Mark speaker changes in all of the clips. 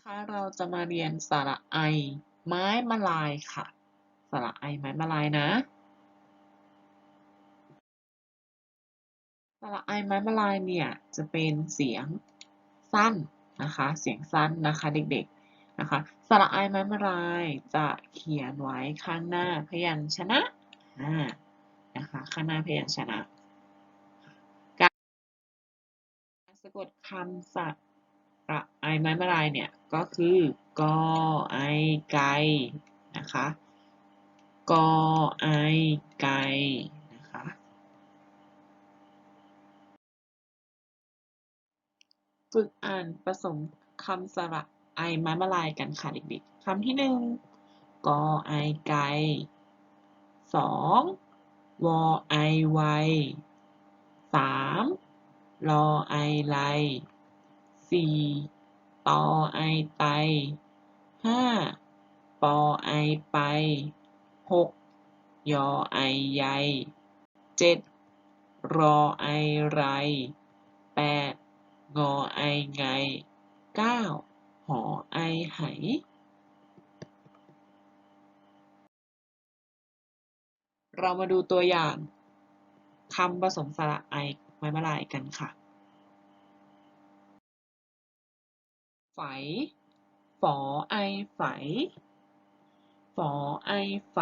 Speaker 1: นะคะ เราจะมาเรียนสระไอไม้มะลายค่ะ สระไอไม้มะลายนะ สระไอไม้มะลายเนี่ยจะเป็นเสียงสั้นนะคะ เสียงสั้นนะคะเด็กๆนะคะ สระไอไม้มะลายจะเขียนไว้ข้างหน้าพยัญชนะอ่านะคะ ข้างหน้าพยัญชนะ การสะกดคำสระ ไอไม้มะลายเนี่ยก็คือกอไอไก่นะคะกอไอไก่นะคะฝึกอ่านผสมคำสระไอไม้มะลายกันค่ะเด็กๆคำที่หนึ่งกอไอไก่สองวอไอไวสามรอไอไล สี่ตอไอไตห้าปอไอไปหกยอไอใยเจ็ดรอไอไรแปดงอไอไงเก้าหอไอไหเรามาดูตัวอย่างคำผสมสระไอไม้มะลายกันค่ะ ไฝ ฝอไอไฝ ฝอไอไฝ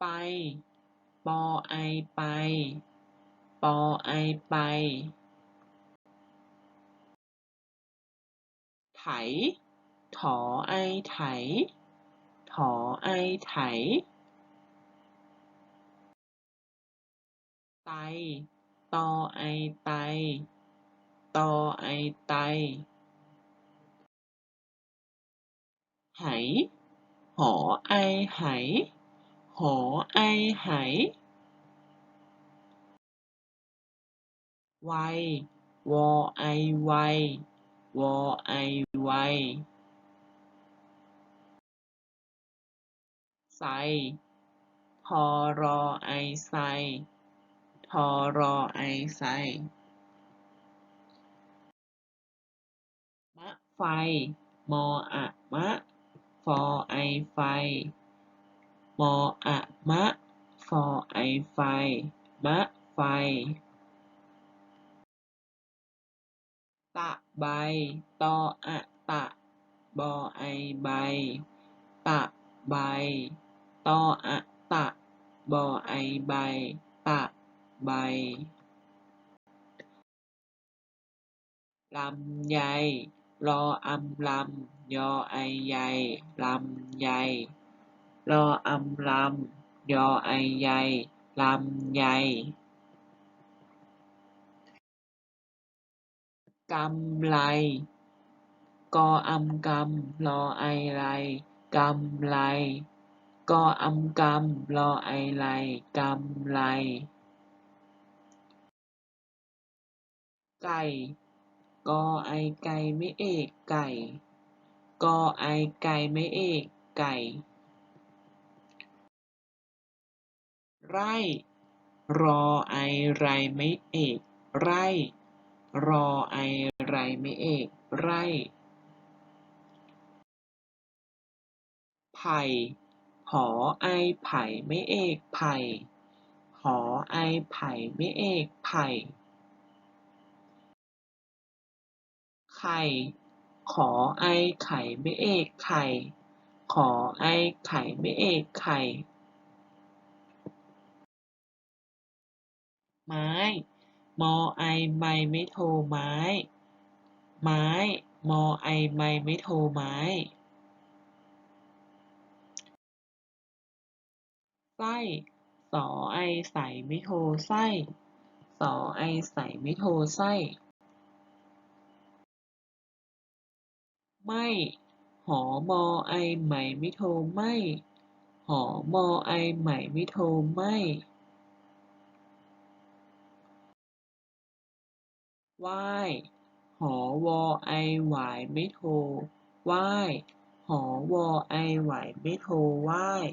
Speaker 1: ไป ปอไอไป ปอไอไป ไถ ถอไอไถ ถอไอไถไต ตอไอไต ตอไอไต ไห หอไอไห หอไอไห ไว วอไอไว วอไอไว ไซ ทอรอไอไซ ทอรอไอไซ มะ ไฟ มออะมะ ฟอไอไฟ มออะมะ ฟอไอไฟ มะไฟ ตะใบ ตออะตะ บอไอใบ ตะใบ ตออะตะ บอไอใบ ตะใบลำไย รออำลำยอไอใยลำไยรออำลำยอไอใยลำไยกำไรกออำกำรอไอไรกำไรกออำกำรอไอไรกำไร ไก่ กอไอไก่ไม่เอกไก่ กอไอไก่ไม่เอกไก่ ไร่ รอไอไรไม่เอก ไร่ รอไอไรไม่เอก ไร่ ไผ่หอไอไผ่ไม่เอกไผ่หอไอไผ่ไม่เอกไผ่ ไข่ขอไอไข่ไม่เอกไข่ ขอไอไข่ไม่เอกไข่ ไม้ มอไอไมไม่โทไม้ ไม้ มอไอไมไม่โทไม้ ไส้สอไอใส่ไม่โทไส้ สอไอใส่ไม่โทไส้ ไม่หอมอไอไหมไม่โทไม่หอมอไอไหมไม่โทไม่ว่ายหอวอไอหวายไม่โทว่ายหอวอไอไหวไม่โทว่าย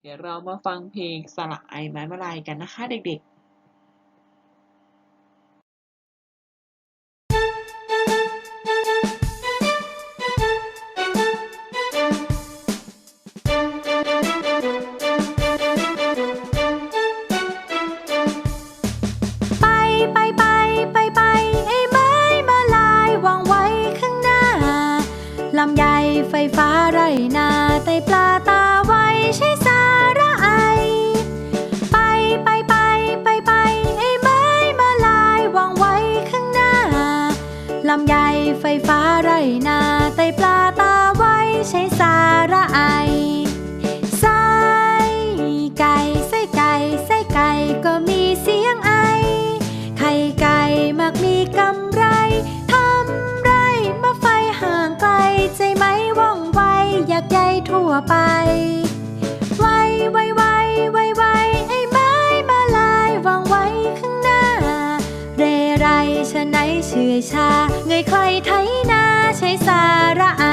Speaker 1: เดี๋ยวเรามาฟังเพลงสระไอไม้มะลายกันนะคะเด็กๆ
Speaker 2: นาไตปลาตาไว้ใช้สาระไอ ไปไปไปไปไปไอ้ไม้มาลายวางไว้ข้างหน้า ลำไยไฟฟ้าไรนาไตปลาตาไว้ใช้สาระไอ กใยทั่วไป ไวไวไวไวไวไอ้ไม้มาลายวางไว้ข้างหน้า เรไรชะไหนเชื่อยชา เงยใครไทยนาใช้สาระไอ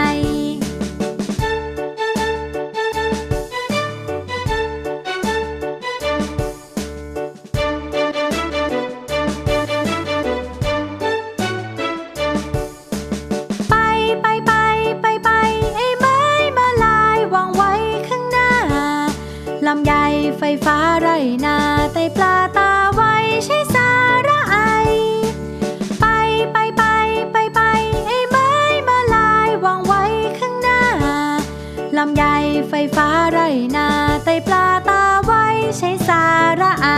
Speaker 2: ลำไยไฟฟ้าไรนาไตปลาตาไว้ใช้สาระไอ ไปไปไปไปไปไอ้ไม้มาลายวางไว้ข้างหน้าลำไยไฟฟ้าไรนาไตปลาตาไว้ใช้สาระไอ